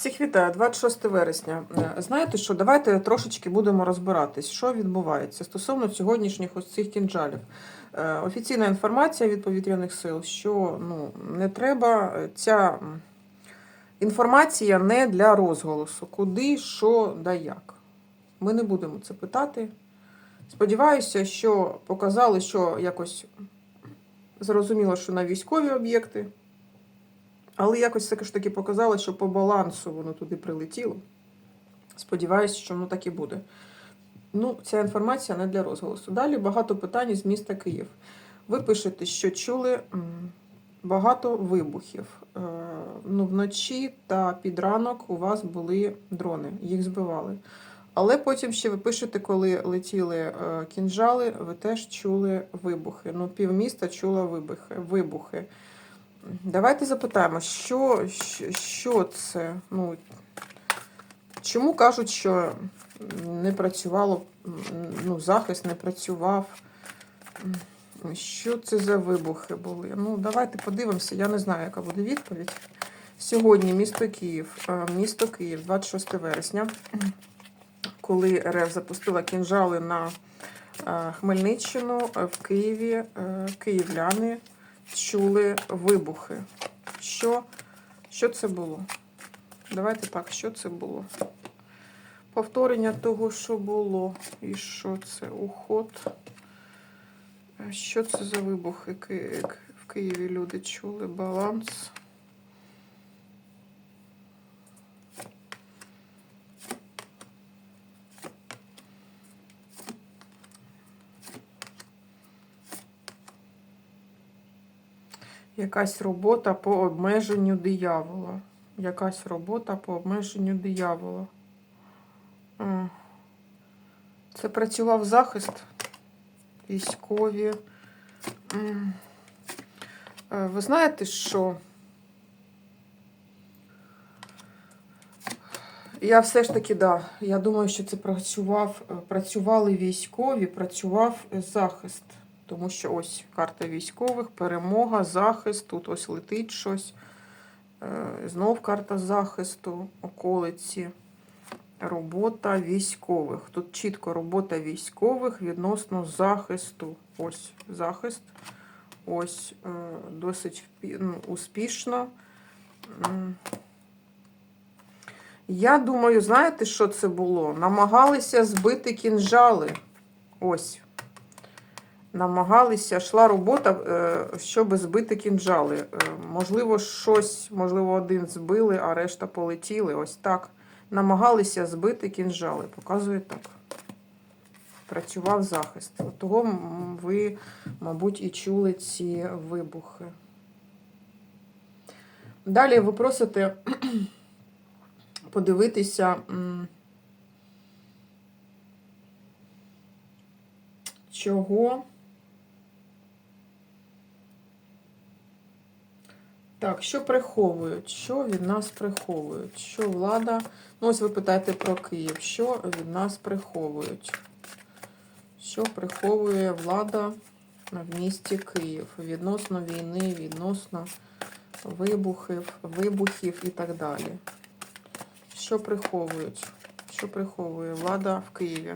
Всіх вітаю, 26 вересня. Е, Знаєте що, давайте трошечки будемо розбиратись, що відбувається стосовно сьогоднішніх ось цих кінжалів. Е, Офіційна інформація від повітряних сил, що ну, не треба, е, ця інформація не для розголосу. Куди, що, да як. Ми не будемо це питати. Сподіваюся, що показали, що якось зрозуміло, що на військові об'єкти. Але якось все ж таки показало, що по балансу воно туди прилетіло. Сподіваюся, що воно так і буде. Ну, ця інформація не для розголосу. Далі багато питань з міста Київ. Ви пишете, що чули багато вибухів. Е, Ну, вночі та під ранок у вас були дрони, їх збивали. Але потім ще ви пишете, коли летіли е, кінжали, ви теж чули вибухи. Ну, півміста чуло вибухи. Давайте запитаємо, що, що, це? Ну, чому кажуть, що не працювало, ну, захист не працював? Що це за вибухи були? Ну, давайте подивимося. Я не знаю, яка буде відповідь. Сьогодні місто Київ, е, місто Київ, 26 вересня, коли РФ запустила кінжали на е, Хмельниччину, в Києві е, київляни чули вибухи. Що, що це було? Давайте так, що це було? Повторення того, що було. І що це? Уход. Що це за вибухи в Києві люди чули? Баланс. Якась робота по обмеженню диявола. Якась робота по обмеженню диявола. Це працював захист. Військові. Е, Ви знаєте, що я все ж таки, да, я думаю, що це працював, е, працювали військові, працював е, захист. Тому що ось карта військових, перемога, захист, тут ось летить щось. Е, Знов карта захисту, околиці, робота військових. Тут чітко робота військових відносно захисту. Ось захист. Ось е, досить ну, успішно. Я думаю, знаєте, що це було? Намагалися збити кінжали. Ось намагалися, йшла робота, е, щоб збити кінжали. Е, Можливо, щось, можливо, один збили, а решта полетіли. Ось так. Намагалися збити кінжали. Показує так. Працював захист. От Того ви, мабуть, і чули ці вибухи. Далі ви просите подивитися. Чого? Так, що приховують? Що від нас приховують? Що влада? Ну, ось ви питаєте про Київ. Що від нас приховують? Що приховує влада в місті Київ відносно війни, відносно вибухів, вибухів і так далі? Що приховують? Що приховує влада в Києві?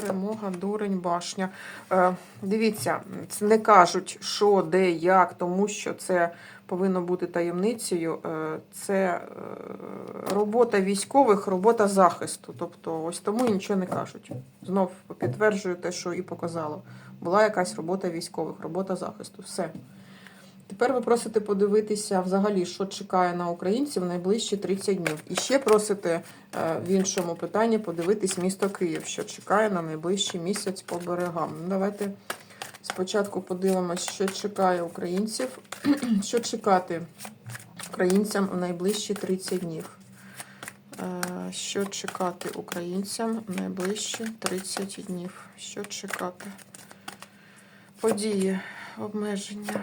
Перемога, дурень, башня. Е, дивіться, не кажуть, що, де, як, тому що це повинно бути таємницею. Е, це е, робота військових, робота захисту. Тобто, ось тому і нічого не кажуть. Знов підтверджую те, що і показало. Була якась робота військових, робота захисту. Все. Тепер ви просите подивитися взагалі, що чекає на українців в найближчі 30 днів. І ще просите е, в іншому питанні подивитись місто Київ, що чекає на найближчий місяць по берегам. Ну, давайте спочатку подивимося, що чекає українців, що чекати українцям в найближчі 30 днів. Е, Що чекати українцям в найближчі 30 днів? Що чекати? Події, обмеження.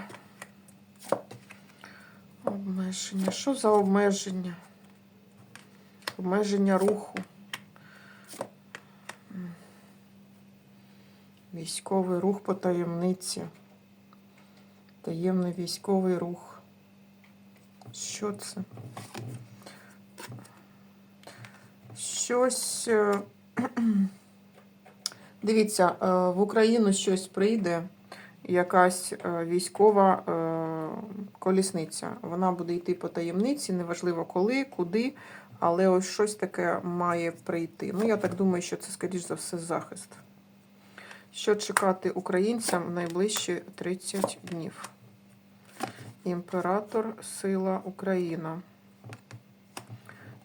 Обмеження. Що за обмеження? Обмеження руху. Військовий рух по таємниці. Таємний військовий рух. Що це? Щось. е, Дивіться, е, в Україну щось прийде, якась е, військова колісниця. Вона буде йти по таємниці, неважливо коли, куди, але ось щось таке має прийти. Ну, я так думаю, що це, скоріш за все, захист. Що чекати українцям в найближчі 30 днів? Імператор, сила Україна.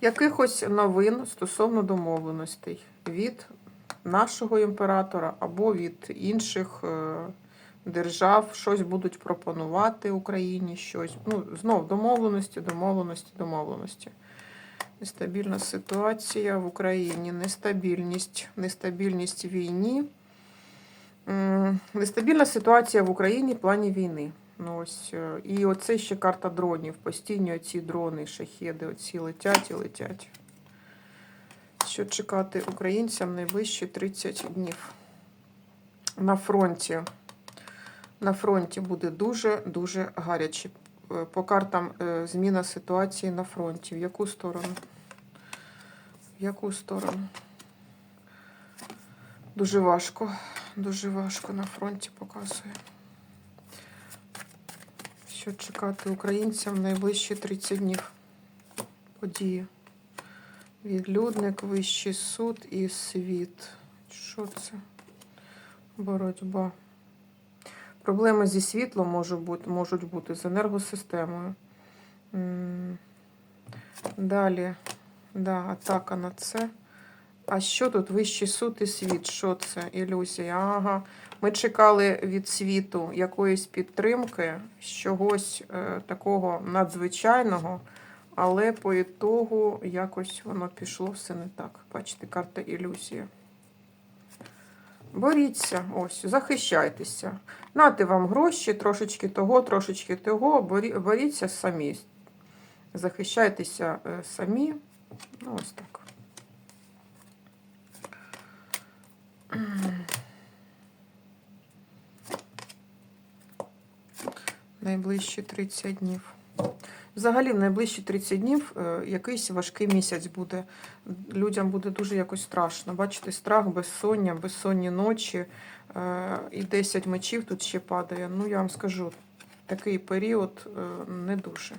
Якихось новин стосовно домовленостей від нашого імператора або від інших е, держав щось будуть пропонувати Україні, щось. Ну, знов домовленості, домовленості, домовленості. Нестабільна ситуація в Україні, нестабільність, нестабільність війні. Нестабільна ситуація в Україні в плані війни. Ну, ось, е, і оце ще карта дронів. Постійні оці дрони, шахеди, оці летять і летять. Що чекати українцям найближчі 30 днів? На фронті. На фронті буде дуже-дуже гаряче. Е, По картам е, зміна ситуації на фронті. В яку сторону? В яку сторону? Дуже важко. Дуже важко на фронті показує. Що чекати українцям найближчі 30 днів? Події. Відлюдник, вищий суд і світ. Що це? Боротьба. Проблеми зі світлом можуть бути, з енергосистемою. Далі, да, атака на це. А що тут вищий суд і світ? Що це? Ілюзія. Ага. Ми чекали від світу якоїсь підтримки, чогось е, такого надзвичайного, але по ітогу якось воно пішло все не так. Бачите, карта ілюзія. Боріться, ось, захищайтеся. Нати вам гроші, трошечки того, трошечки того. Боріться самі. Захищайтеся е, самі. Ну, ось так. Найближчі 30 днів. Взагалі, в найближчі 30 днів е, якийсь важкий місяць буде. Людям буде дуже якось страшно. Бачите, страх, безсоння, безсонні ночі. е, І 10 мечів тут ще падає. Ну, я вам скажу, такий період е, не дуже.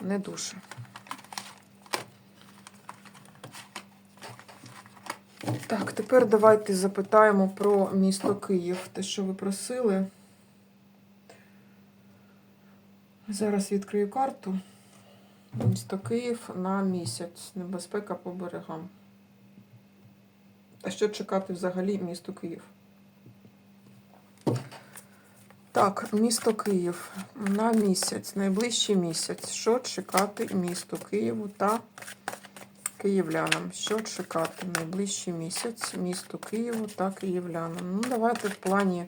Не дуже. Так, тепер давайте запитаємо про місто Київ. Те, що ви просили. Зараз відкрию карту. Місто Київ на місяць. Небезпека по берегам. А що чекати взагалі місто Київ? Так, місто Київ на місяць, найближчий місяць. Що чекати місту Києву та київлянам? Що чекати найближчий місяць місту Києву та київлянам? Ну, давайте в плані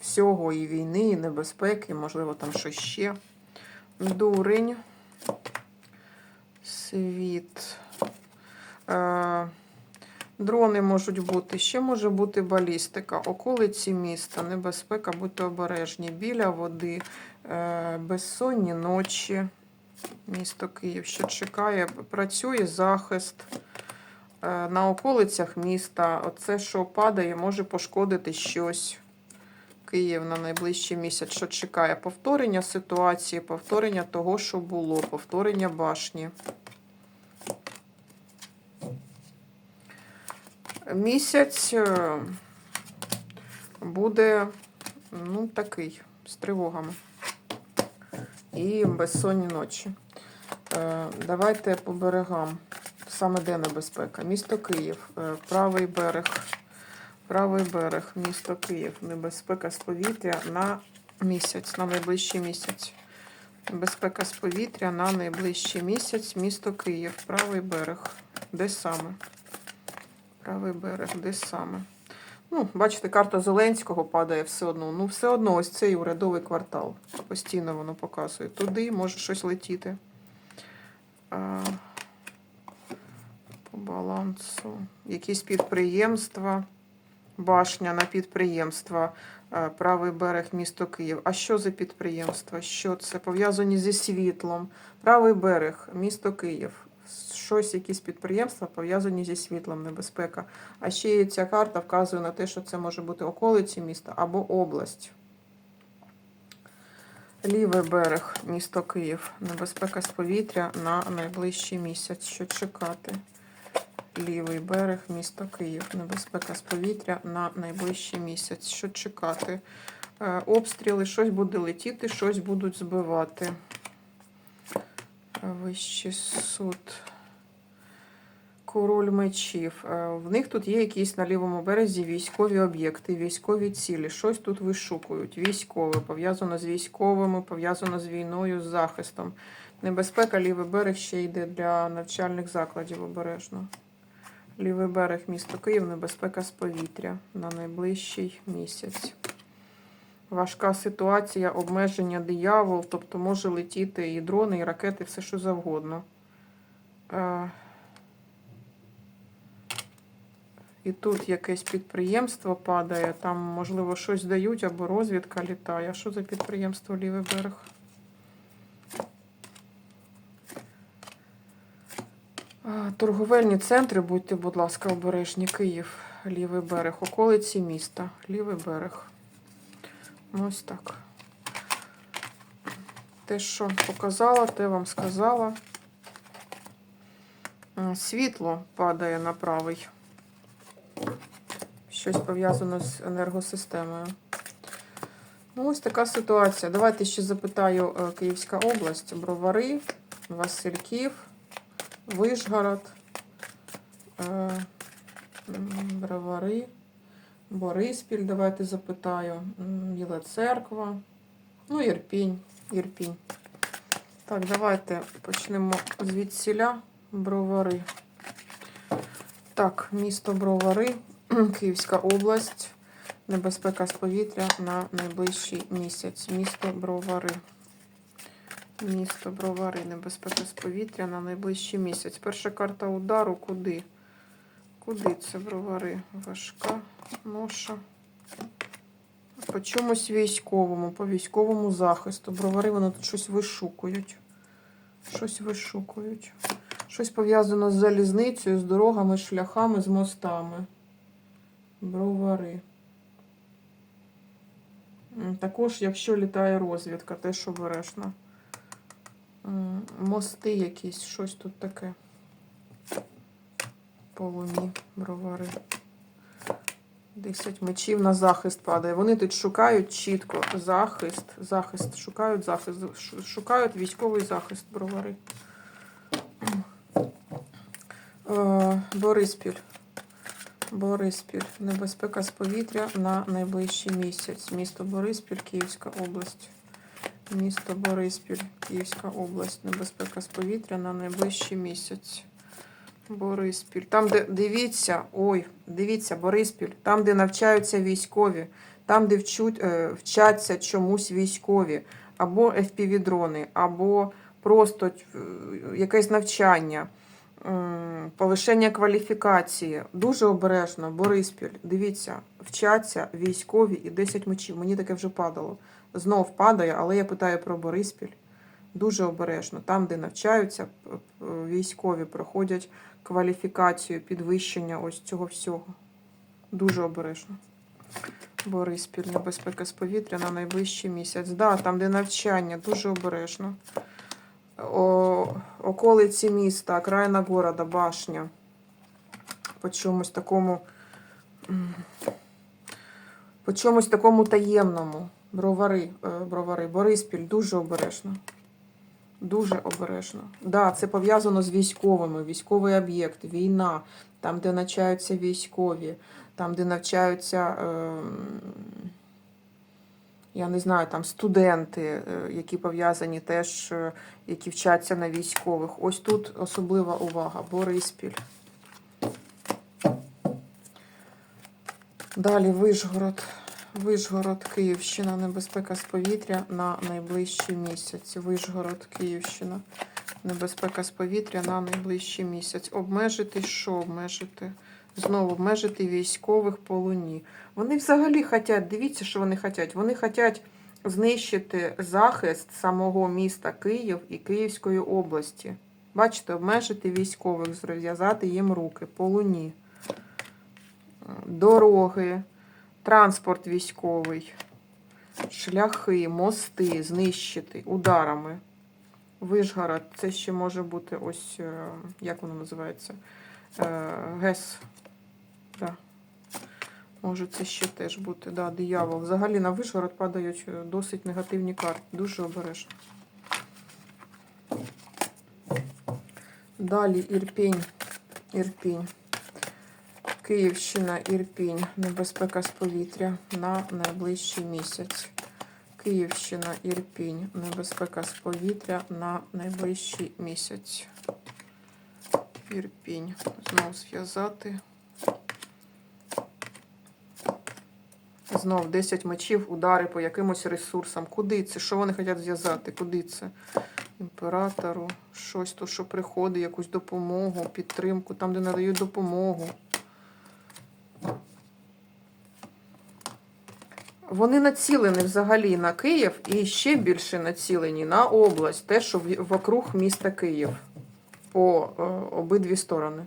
всього і війни, і небезпеки, можливо, там щось ще. Дурень. Світ. Е, дрони можуть бути. Ще може бути балістика. Околиці міста, небезпека, будьте обережні. Біля води, е, безсонні ночі. Місто Київ, що чекає, працює захист. Е, на околицях міста. Оце, що падає, може пошкодити щось. Київ на найближчий місяць, що чекає повторення ситуації, повторення того, що було, повторення башні. Місяць е, буде ну, такий, з тривогами і безсонні ночі. Е, Давайте по берегам. Саме де небезпека? Місто Київ, е, правий берег. Правий берег, місто Київ. Небезпека з повітря на місяць, на найближчий місяць. Небезпека з повітря на найближчий місяць. Місто Київ. Правий берег. Де саме? Правий берег, де саме? Ну, бачите, карта Зеленського падає все одно. Ну, все одно ось цей урядовий квартал. Постійно воно показує. Туди може щось летіти. А, по балансу. Якісь підприємства. Башня на підприємства. Е, Правий берег, місто Київ. А що за підприємства? Що це? Пов'язані зі світлом. Правий берег, місто Київ. Щось, якісь підприємства пов'язані зі світлом, небезпека. А ще ця карта вказує на те, що це може бути околиці міста або область. Лівий берег, місто Київ. Небезпека з повітря на найближчий місяць. Що чекати? Лівий берег, місто Київ. Небезпека з повітря на найближчий місяць. Що чекати? Е, Обстріли, щось буде летіти, щось будуть збивати. Вищий суд. Король мечів. Е, В них тут є якісь на лівому березі військові об'єкти, військові цілі. Щось тут вишукують. Військове, пов'язано з військовими, пов'язано з війною, з захистом. Небезпека, лівий берег ще йде для навчальних закладів обережно. Лівий берег, місто Київ, небезпека з повітря на найближчий місяць. Важка ситуація, обмеження диявол, тобто може летіти і дрони, і ракети, все що завгодно. Е, І тут якесь підприємство падає, там, можливо, щось дають або розвідка літає. А що за підприємство лівий берег? Торговельні центри, будьте, будь ласка, обережні. Київ, лівий берег, околиці міста, лівий берег. Ну, Ось так. Те, що показала, те вам сказала. Світло падає на правий. Щось пов'язано з енергосистемою. Ну, ось така ситуація. Давайте ще запитаю е, Київська область, Бровари, Васильків, Вишгород, е, Бровари, Бориспіль, давайте запитаю, Біла Церква, ну, Ірпінь, Ірпінь. Так, давайте почнемо звідсіля. Бровари. Так, місто Бровари, Київська область. Небезпека з повітря на найближчий місяць. Місто Бровари. Місто Бровари. Небезпека з повітря на найближчий місяць. Перша карта удару куди? Куди це бровари? Важка ноша. По чомусь військовому, по військовому захисту. Бровари вони тут щось вишукують. Щось вишукують. Щось пов'язано з залізницею, з дорогами, шляхами, з мостами. Бровари. Також, якщо літає розвідка, теж обережно. Мости якісь, щось тут таке. По луні, бровари. Десять мечів на захист падає. Вони тут шукають чітко захист. Захист. Шукають захист. Шукають військовий захист бровари. Е, Бориспіль. Бориспіль. Небезпека з повітря на найближчий місяць. Місто Бориспіль, Київська область. Місто Бориспіль, Київська область. Небезпека з повітря на найближчий місяць. Бориспіль. Там, де дивіться, ой, дивіться, Бориспіль, там, де навчаються військові, там, де вчуть, е, вчаться чомусь військові, або FPV-дрони, або просто е, якесь навчання, м, повишення кваліфікації. Дуже обережно, Бориспіль. Дивіться, вчаться військові і 10 мечів. Мені таке вже падало. Знов падає, але я питаю про Бориспіль. Дуже обережно. Там, де навчаються військові, проходять кваліфікацію, підвищення ось цього всього. Дуже обережно. Бориспіль, небезпека з повітря на найближчий місяць. Да, там, де навчання, дуже обережно. О, околиці міста, окраїна города, башня. По чомусь такому. По чомусь такому таємному. Бровари, е, бровари, Бориспіль, дуже обережно. Дуже обережно. Да, це пов'язано з військовими, військовий об'єкт, війна, там, де навчаються військові, там, де навчаються, е, я не знаю, там студенти, е, які пов'язані теж, е, які вчаться на військових. Ось тут особлива увага. Бориспіль. Далі Вишгород. Вишгород, Київщина, небезпека з повітря на найближчий місяць. Вишгород, Київщина, небезпека з повітря на найближчий місяць. Обмежити що обмежити? Знову обмежити військових по луні. Вони взагалі хочуть, дивіться, що вони хочуть. Вони хочуть знищити захист самого міста Київ і Київської області. Бачите, обмежити військових, зв'язати їм руки по луні. Дороги, транспорт військовий, шляхи, мости знищити ударами. Вишгород, це ще може бути ось, е, як воно називається? Е, ГЕС. Да. Може, це ще теж бути. Да, диявол. Взагалі на Вишгород падають е, досить негативні карти. Дуже обережно. Далі Ірпінь. Ірпінь. Київщина, Ірпінь. Небезпека з повітря на найближчий місяць. Київщина, Ірпінь. Небезпека з повітря на найближчий місяць. Ірпінь. Знову зв'язати. Знов 10 мечів, удари по якимось ресурсам. Куди це? Що вони хочуть зв'язати? Куди це? Імператору. Щось то, що приходить, якусь допомогу, підтримку, там, де надають допомогу. Вони націлені взагалі на Київ і ще більше націлені на область, те, що вокруг міста Київ по е, обидві сторони.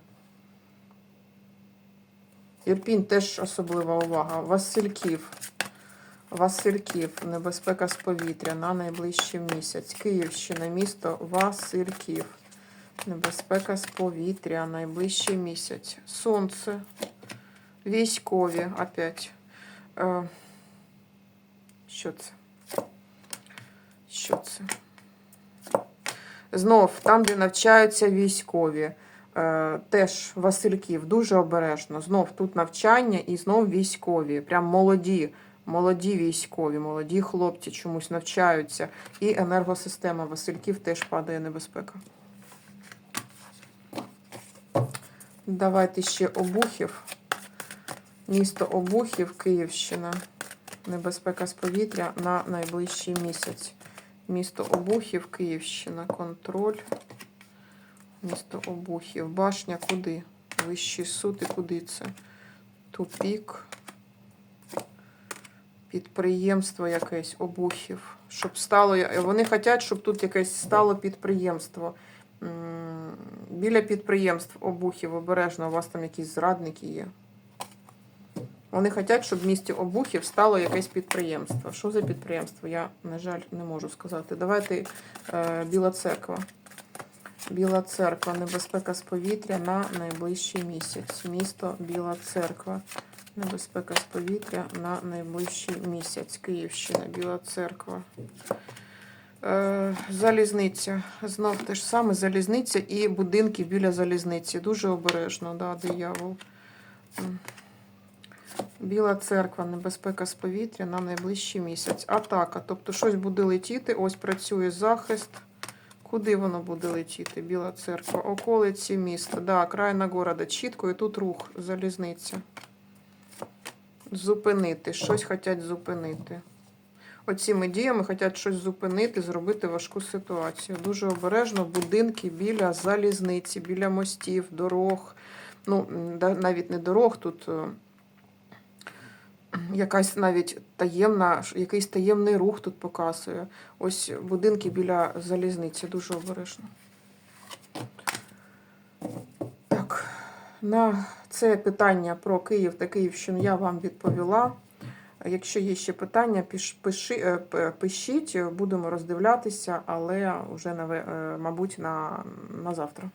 Ірпінь теж особлива увага. Васильків. Васильків. Небезпека з повітря на найближчий місяць. Київщина, місто Васильків. Небезпека з повітря найближчий місяць. Сонце. Військові опять. Що це? Що це? Знов, там, де навчаються військові. Е, теж Васильків, дуже обережно. Знов тут навчання і знов військові. Прям молоді, молоді військові, молоді хлопці чомусь навчаються. І енергосистема Васильків теж падає небезпека. Давайте ще обухів. Місто Обухів, Київщина. Небезпека з повітря на найближчий місяць. Місто Обухів, Київщина. Контроль. Місто Обухів. Башня куди? Вищий суд і куди це? Тупік. Підприємство якесь, Обухів. Щоб стало. Вони хочуть, щоб тут якесь стало підприємство. Біля підприємств Обухів обережно, у вас там якісь зрадники є. Вони хочуть, щоб в місті Обухів стало якесь підприємство. Що за підприємство? Я, на жаль, не можу сказати. Давайте е, Біла церква. Біла церква, небезпека з повітря на найближчий місяць. Місто Біла церква. Небезпека з повітря на найближчий місяць. Київщина, Біла церква. Е, залізниця. Знов те ж саме залізниця і будинки біля залізниці. Дуже обережно, да, диявол. Біла церква, небезпека з повітря на найближчий місяць. Атака. Тобто щось буде летіти. Ось працює захист. Куди воно буде летіти? Біла церква. Околиці міста. Да, крайна города. Чітко і тут рух, залізниця. Зупинити. Щось хочуть зупинити. Оціми діями хочуть щось зупинити, зробити важку ситуацію. Дуже обережно будинки біля залізниці, біля мостів, дорог. Ну, навіть не дорог, тут е, якась навіть таємна, якийсь таємний рух тут показує. Ось будинки біля залізниці, дуже обережно. Так, на це питання про Київ та Київщину я вам відповіла. Якщо є ще питання, пиши, е, пишіть, будемо роздивлятися, але вже, е, мабуть, на, на завтра.